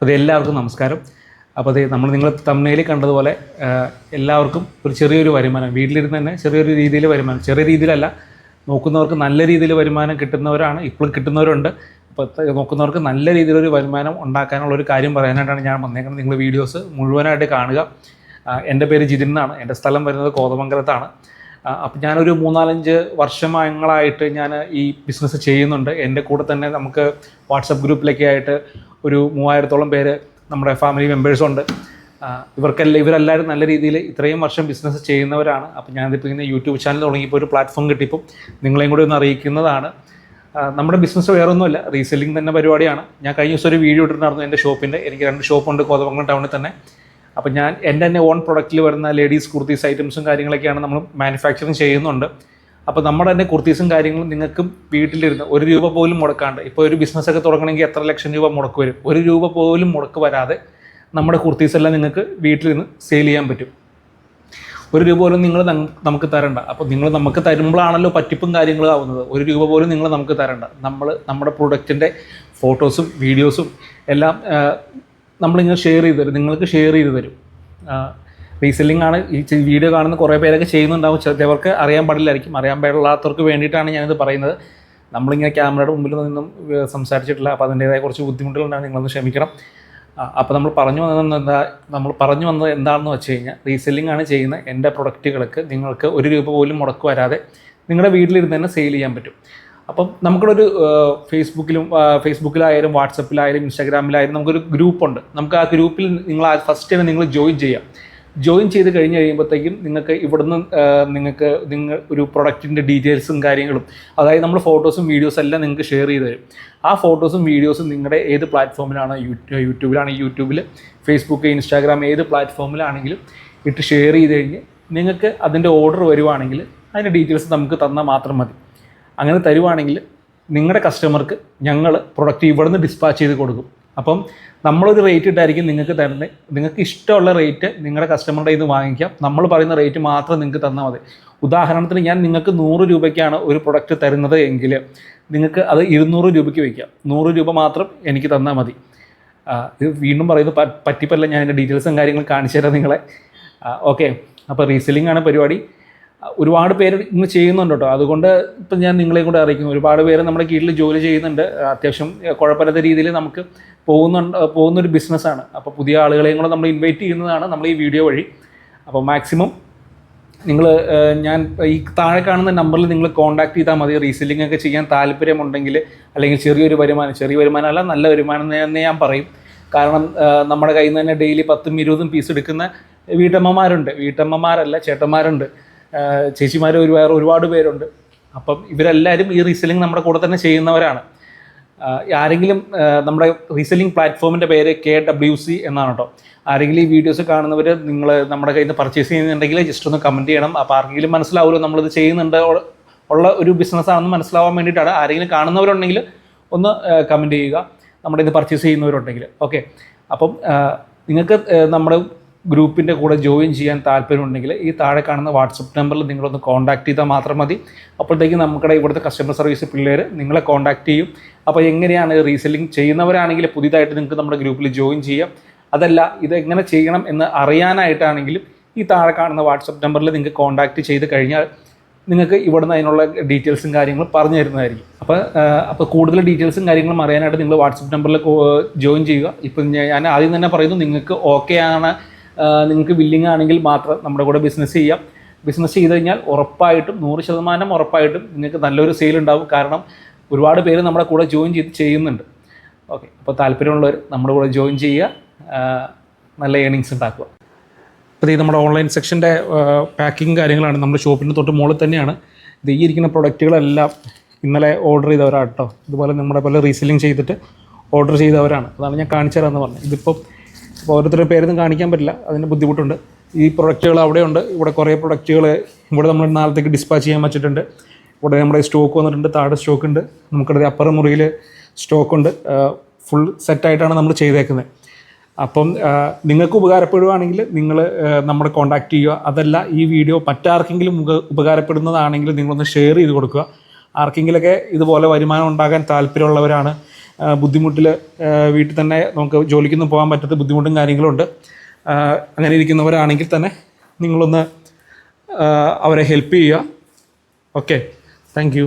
അപ്പോൾ എല്ലാവർക്കും നമസ്കാരം. അപ്പോൾ അത് നമ്മൾ നിങ്ങൾ തമ്മിൽ കണ്ടതുപോലെ എല്ലാവർക്കും ഒരു ചെറിയൊരു വരുമാനം വീട്ടിലിരുന്ന് തന്നെ ചെറിയൊരു രീതിയിൽ വരുമാനം ചെറിയ രീതിയിലല്ല നോക്കുന്നവർക്ക് നല്ല രീതിയിൽ വരുമാനം കിട്ടുന്നവരാണ് ഇപ്പോഴും കിട്ടുന്നവരുണ്ട്. അപ്പോൾ നോക്കുന്നവർക്ക് നല്ല രീതിയിലൊരു വരുമാനം ഉണ്ടാക്കാനുള്ള ഒരു കാര്യം പറയാനായിട്ടാണ് ഞാൻ വന്നേക്കുന്നത്. നിങ്ങൾ വീഡിയോസ് മുഴുവനായിട്ട് കാണുക. എന്റെ പേര് ജിതിൻ എന്നാണ്. എന്റെ സ്ഥലം വരുന്നത് കോതമംഗലത്താണ്. അപ്പം ഞാനൊരു മൂന്നാലഞ്ച് വർഷമായങ്ങളായിട്ട് ഞാൻ ഈ ബിസിനസ് ചെയ്യുന്നുണ്ട്. എന്റെ കൂടെ തന്നെ നമുക്ക് വാട്സപ്പ് ഗ്രൂപ്പിലൊക്കെ ആയിട്ട് ഒരു മൂവായിരത്തോളം പേര് നമ്മുടെ ഫാമിലി മെമ്പേഴ്സുണ്ട് ഇവർക്കെല്ലാം ഇവരെല്ലാവരും നല്ല രീതിയിൽ ഇത്രയും വർഷം ബിസിനസ് ചെയ്യുന്നവരാണ്. അപ്പം ഞാനിപ്പോൾ ഇങ്ങനെ യൂട്യൂബ് ചാനൽ തുടങ്ങിയപ്പോൾ ഒരു പ്ലാറ്റ്ഫോം കിട്ടിയപ്പോൾ നിങ്ങളെയും കൂടി ഒന്ന് അറിയിക്കുന്നതാണ്. നമ്മുടെ ബിസിനസ് വേറെ ഒന്നുമല്ല റീസെല്ലിംഗ് തന്നെ പരിപാടിയാണ്. ഞാൻ കഴിഞ്ഞ ദിവസം ഒരു വീഡിയോ ഇട്ടിട്ടുണ്ടായിരുന്നു എന്റെ ഷോപ്പിന്റെ എനിക്ക് രണ്ട് ഷോപ്പുണ്ട് കോതമംഗലം ടൗണിൽ തന്നെ. അപ്പോൾ ഞാൻ എന്റെ തന്നെ ഓൺ പ്രൊഡക്റ്റിൽ വരുന്ന ലേഡീസ് കുർത്തീസ് ഐറ്റംസും കാര്യങ്ങളൊക്കെയാണ് നമ്മൾ മാനുഫാക്ചറിങ് ചെയ്യുന്നുണ്ട്. അപ്പോൾ നമ്മുടെ തന്നെ കുർത്തീസും കാര്യങ്ങളും നിങ്ങൾക്കും വീട്ടിലിരുന്ന് ഒരു രൂപ പോലും മുടക്കാണ്ട് ഇപ്പോൾ ഒരു ബിസിനസ്സൊക്കെ തുടങ്ങണമെങ്കിൽ എത്ര ലക്ഷം രൂപ മുടക്ക് വരും? ഒരു രൂപ പോലും മുടക്ക് വരാതെ നമ്മുടെ കുർത്തീസ് എല്ലാം നിങ്ങൾക്ക് വീട്ടിലിരുന്ന് സെയിൽ ചെയ്യാൻ പറ്റും. ഒരു രൂപ പോലും നിങ്ങൾ നമുക്ക് തരണ്ട. അപ്പോൾ നിങ്ങൾ നമുക്ക് തരുമ്പോഴാണല്ലോ പറ്റിപ്പും കാര്യങ്ങളും ആവുന്നത്. ഒരു രൂപ പോലും നിങ്ങൾ നമുക്ക് തരണ്ട. നമ്മൾ നമ്മുടെ പ്രൊഡക്റ്റിന്റെ ഫോട്ടോസും വീഡിയോസും എല്ലാം നമ്മളിങ്ങനെ ഷെയർ ചെയ്ത് തരും. നിങ്ങൾക്ക് ഷെയർ ചെയ്ത് തരും. റീസെല്ലിംഗ് ആണ്. ഈ വീഡിയോ കാണുന്ന കുറേ പേരൊക്കെ ചെയ്യുന്നുണ്ടാവും. ചിലവർക്ക് അറിയാൻ പാടില്ലായിരിക്കും. അറിയാൻ പാടില്ലാത്തവർക്ക് വേണ്ടിയിട്ടാണ് ഞാനിത് പറയുന്നത്. നമ്മളിങ്ങനെ ക്യാമറയുടെ മുമ്പിൽ നിന്നും സംസാരിച്ചിട്ടില്ല. അപ്പോൾ അതിന്റേതായ കുറച്ച് ബുദ്ധിമുട്ടുകളുണ്ടാകും നിങ്ങളൊന്ന് ക്ഷമിക്കണം. അപ്പോൾ നമ്മൾ പറഞ്ഞു വന്നത് എന്താ നമ്മൾ പറഞ്ഞു വന്നത് എന്താണെന്ന് വെച്ച് കഴിഞ്ഞാൽ റീസെല്ലിംഗ് ആണ് ചെയ്യുന്ന എന്റെ പ്രൊഡക്റ്റുകൾക്ക് നിങ്ങൾക്ക് ഒരു രൂപ പോലും മുടക്ക് വരാതെ നിങ്ങളുടെ വീട്ടിലിരുന്ന് തന്നെ സെയിൽ ചെയ്യാൻ പറ്റും. അപ്പം നമുക്കിവിടെ ഒരു ഫേസ്ബുക്കിലും ഫേസ്ബുക്കിലായാലും വാട്സപ്പിലായാലും ഇൻസ്റ്റാഗ്രാമിലായാലും നമുക്കൊരു ഗ്രൂപ്പുണ്ട് നമുക്ക് ആ ഗ്രൂപ്പിൽ നിങ്ങൾ ഫസ്റ്റ് തന്നെ നിങ്ങൾ ജോയിൻ ചെയ്യാം. ജോയിൻ ചെയ്ത് കഴിഞ്ഞ് കഴിയുമ്പോഴത്തേക്കും നിങ്ങൾക്ക് ഇവിടുന്ന് നിങ്ങൾക്ക് നിങ്ങൾ ഒരു പ്രൊഡക്റ്റിന്റെ ഡീറ്റെയിൽസും കാര്യങ്ങളും അതായത് നമ്മൾ ഫോട്ടോസും വീഡിയോസും എല്ലാം നിങ്ങൾക്ക് ഷെയർ ചെയ്ത് തരും. ആ ഫോട്ടോസും വീഡിയോസും നിങ്ങളുടെ ഏത് പ്ലാറ്റ്ഫോമിലാണ് യൂട്യൂബ് യൂട്യൂബിലാണ് യൂട്യൂബിൽ ഫേസ്ബുക്ക് ഇൻസ്റ്റാഗ്രാം ഏത് പ്ലാറ്റ്ഫോമിലാണെങ്കിലും ഇട്ട് ഷെയർ ചെയ്ത് കഴിഞ്ഞ് നിങ്ങൾക്ക് അതിന്റെ ഓർഡർ വരുവാണെങ്കിൽ അതിന്റെ ഡീറ്റെയിൽസ് നമുക്ക് തന്നാൽ മാത്രം മതി. അങ്ങനെ തരുവാണെങ്കിൽ നിങ്ങളുടെ കസ്റ്റമർക്ക് ഞങ്ങൾ പ്രൊഡക്റ്റ് ഇവിടുന്ന് ഡിസ്പാച്ച് ചെയ്ത് കൊടുക്കും. അപ്പം നമ്മളൊരു റേറ്റ് ഇട്ടായിരിക്കും നിങ്ങൾക്ക് തരുന്നത്. നിങ്ങൾക്ക് ഇഷ്ടമുള്ള റേറ്റ് നിങ്ങളുടെ കസ്റ്റമറുടെ ഇത് വാങ്ങിക്കാം. നമ്മൾ പറയുന്ന റേറ്റ് മാത്രം നിങ്ങൾക്ക് തന്നാൽ മതി. ഉദാഹരണത്തിന് ഞാൻ നിങ്ങൾക്ക് നൂറ് രൂപയ്ക്കാണ് ഒരു പ്രൊഡക്റ്റ് തരുന്നത് എങ്കിൽ നിങ്ങൾക്ക് അത് ഇരുന്നൂറ് രൂപയ്ക്ക് വയ്ക്കാം നൂറ് രൂപ മാത്രം എനിക്ക് തന്നാൽ മതി. ഇത് വീണ്ടും പറയുന്നത് പറ്റിപ്പല്ല ഞാൻ എന്റെ ഡീറ്റെയിൽസും കാര്യങ്ങളും കാണിച്ചു തരാം നിങ്ങളെ. ഓക്കെ അപ്പോൾ റീസെല്ലിംഗ് ആണ് പരിപാടി. ഒരുപാട് പേര് ഇന്ന് ചെയ്യുന്നുണ്ട് കേട്ടോ. അതുകൊണ്ട് ഇപ്പം ഞാൻ നിങ്ങളെയും കൂടെ അറിയിക്കുന്നു. ഒരുപാട് പേര് നമ്മുടെ കീഴിൽ ജോലി ചെയ്യുന്നുണ്ട്. അത്യാവശ്യം കുഴപ്പമില്ലാത്ത രീതിയിൽ നമുക്ക് പോകുന്നുണ്ട് പോകുന്നൊരു ബിസിനസ്സാണ് അപ്പോൾ പുതിയ ആളുകളെയും കൂടെ നമ്മൾ ഇൻവൈറ്റ് ചെയ്യുന്നതാണ് നമ്മൾ ഈ വീഡിയോ വഴി. അപ്പോൾ മാക്സിമം നിങ്ങൾ ഞാൻ ഈ താഴെ കാണുന്ന നമ്പറിൽ നിങ്ങൾ കോൺടാക്ട് ചെയ്താൽ മതി. റീസെല്ലിംഗ് ഒക്കെ ചെയ്യാൻ താല്പര്യമുണ്ടെങ്കിൽ അല്ലെങ്കിൽ ചെറിയൊരു വരുമാനം ചെറിയ വരുമാനം അല്ല നല്ല വരുമാനം എന്ന് ഞാൻ പറയും. കാരണം നമ്മുടെ കയ്യിൽ നിന്ന് തന്നെ ഡെയിലി പത്തും ഇരുപതും പീസ് എടുക്കുന്ന വീട്ടമ്മമാരുണ്ട്. വീട്ടമ്മമാരല്ല ചേട്ടന്മാരുണ്ട്. ചേച്ചിമാർ ഒരു വേറെ ഒരുപാട് പേരുണ്ട്. അപ്പം ഇവരെല്ലാവരും ഈ റീസെല്ലിംഗ് നമ്മുടെ കൂടെ തന്നെ ചെയ്യുന്നവരാണ്. ആരെങ്കിലും നമ്മുടെ റീസെല്ലിംഗ് പ്ലാറ്റ്ഫോമിന്റെ പേര് കെ ഡബ്ല്യു സി എന്നാണ് കേട്ടോ. ആരെങ്കിലും ഈ വീഡിയോസ് കാണുന്നവർ നിങ്ങൾ നമ്മുടെ കയ്യിൽ നിന്ന് പർച്ചേസ് ചെയ്യുന്നുണ്ടെങ്കിൽ ജസ്റ്റ് ഒന്ന് കമന്റ് ചെയ്യണം. അപ്പോൾ ആർക്കെങ്കിലും മനസ്സിലാവുമല്ലോ നമ്മളിത് ചെയ്യുന്നുണ്ട്. ഉള്ള- ഒരു ബിസിനസ്സാണെന്ന് മനസ്സിലാവാൻ വേണ്ടിയിട്ടാണ് ആരെങ്കിലും കാണുന്നവരുണ്ടെങ്കിൽ ഒന്ന് കമന്റ് ചെയ്യുക. നമ്മുടെ ഇത് പർച്ചേസ് ചെയ്യുന്നവരുണ്ടെങ്കിൽ. ഓക്കെ അപ്പം നിങ്ങൾക്ക് നമ്മുടെ ഗ്രൂപ്പിന്റെ കൂടെ ജോയിൻ ചെയ്യാൻ താല്പര്യമുണ്ടെങ്കിൽ ഈ താഴെ കാണുന്ന വാട്സപ്പ് നമ്പറിൽ നിങ്ങളൊന്ന് കോൺടാക്ട് ചെയ്താൽ മാത്രം മതി. അപ്പോഴത്തേക്കും നമ്മുടെ ഇവിടുത്തെ കസ്റ്റമർ സർവീസ് പിള്ളേർ നിങ്ങളെ കോൺടാക്ട് ചെയ്യും. അപ്പോൾ എങ്ങനെയാണ് റീസെല്ലിംഗ് ചെയ്യുന്നവരാണെങ്കിൽ പുതിയതായിട്ട് നിങ്ങൾക്ക് നമ്മുടെ ഗ്രൂപ്പിൽ ജോയിൻ ചെയ്യാം. അതല്ല ഇതെങ്ങനെ ചെയ്യണം എന്ന് അറിയാനായിട്ടാണെങ്കിലും ഈ താഴെ കാണുന്ന വാട്സപ്പ് നമ്പറിൽ നിങ്ങൾക്ക് കോൺടാക്ട് ചെയ്ത് കഴിഞ്ഞാൽ നിങ്ങൾക്ക് ഇവിടുന്ന് അതിനുള്ള ഡീറ്റെയിൽസും കാര്യങ്ങളും പറഞ്ഞു തരുന്നതായിരിക്കും. അപ്പോൾ അപ്പോൾ കൂടുതൽ ഡീറ്റെയിൽസും കാര്യങ്ങളും അറിയാനായിട്ട് നിങ്ങൾ വാട്സപ്പ് നമ്പറിൽ ജോയിൻ ചെയ്യുക. ഇപ്പം ഞാൻ ആദ്യം തന്നെ പറയുന്നു നിങ്ങൾക്ക് ഓക്കെ ആണ് നിങ്ങൾക്ക് ബില്ലിംഗ് ആണെങ്കിൽ മാത്രം നമ്മുടെ കൂടെ ബിസിനസ് ചെയ്യാം. ബിസിനസ് ചെയ്ത് കഴിഞ്ഞാൽ ഉറപ്പായിട്ടും നൂറ് ശതമാനം ഉറപ്പായിട്ടും നിങ്ങൾക്ക് നല്ലൊരു സെയിൽ ഉണ്ടാവും. കാരണം ഒരുപാട് പേര് നമ്മുടെ കൂടെ ജോയിൻ ചെയ്ത് ചെയ്യുന്നുണ്ട്. ഓക്കെ അപ്പോൾ താല്പര്യമുള്ളവർ നമ്മുടെ കൂടെ ജോയിൻ ചെയ്യുക. നല്ല ഏണിങ്സ് ഉണ്ടാക്കുക. അപ്പോൾ ഇത് നമ്മുടെ ഓൺലൈൻ സെക്ഷന്റെ പാക്കിങ് കാര്യങ്ങളാണ്. നമ്മുടെ ഷോപ്പിന്റെ തൊട്ട് മുകളിൽ തന്നെയാണ്. ഇത് ഈ ഇരിക്കുന്ന പ്രൊഡക്റ്റുകളെല്ലാം ഇന്നലെ ഓർഡർ ചെയ്തവരാട്ടോ. ഇതുപോലെ നമ്മുടെ പല റീസെല്ലിംഗ് ചെയ്തിട്ട് ഓർഡർ ചെയ്തവരാണ്. അതാണ് ഞാൻ കാണിച്ചു തരാമെന്ന് പറഞ്ഞത്. ഇതിപ്പോൾ ഇപ്പോൾ ഓരോരുത്തരുടെ പേരൊന്നും കാണിക്കാൻ പറ്റില്ല. അതിന് ബുദ്ധിമുട്ടുണ്ട്. ഈ പ്രൊഡക്റ്റുകൾ അവിടെയുണ്ട്. ഇവിടെ കുറേ പ്രൊഡക്റ്റുകൾ ഇവിടെ നമ്മൾ നാളത്തേക്ക് ഡിസ്പാച്ച് ചെയ്യാൻ വെച്ചിട്ടുണ്ട്. ഇവിടെ നമ്മുടെ സ്റ്റോക്ക് വന്നിട്ടുണ്ട്. താഴെ സ്റ്റോക്ക് ഉണ്ട്. നമുക്കിവിടെ അപ്പർ മുറിയിൽ സ്റ്റോക്കുണ്ട് ഫുൾ സെറ്റായിട്ടാണ് നമ്മൾ ചെയ്തേക്കുന്നത്. അപ്പം നിങ്ങൾക്ക് ഉപകാരപ്പെടുകയാണെങ്കിൽ നിങ്ങൾ നമ്മളെ കോൺടാക്ട് ചെയ്യുക. അതല്ല ഈ വീഡിയോ മറ്റാർക്കെങ്കിലും ഉപ- ഉപകാരപ്പെടുന്നതാണെങ്കിൽ നിങ്ങളൊന്ന് ഷെയർ ചെയ്ത് കൊടുക്കുക. ആർക്കെങ്കിലൊക്കെ ഇതുപോലെ വരുമാനം ഉണ്ടാകാൻ താല്പര്യമുള്ളവരാണ്. ബുദ്ധിമുട്ടിൽ വീട്ടിൽ തന്നെ നമുക്ക് ജോലിക്കൊന്നും പോകാൻ പറ്റാത്ത ബുദ്ധിമുട്ടും കാര്യങ്ങളും ഉണ്ട് അങ്ങനെ ഇരിക്കുന്നവരാണെങ്കിൽ തന്നെ നിങ്ങളൊന്ന് അവരെ ഹെൽപ്പ് ചെയ്യുക. Okay thank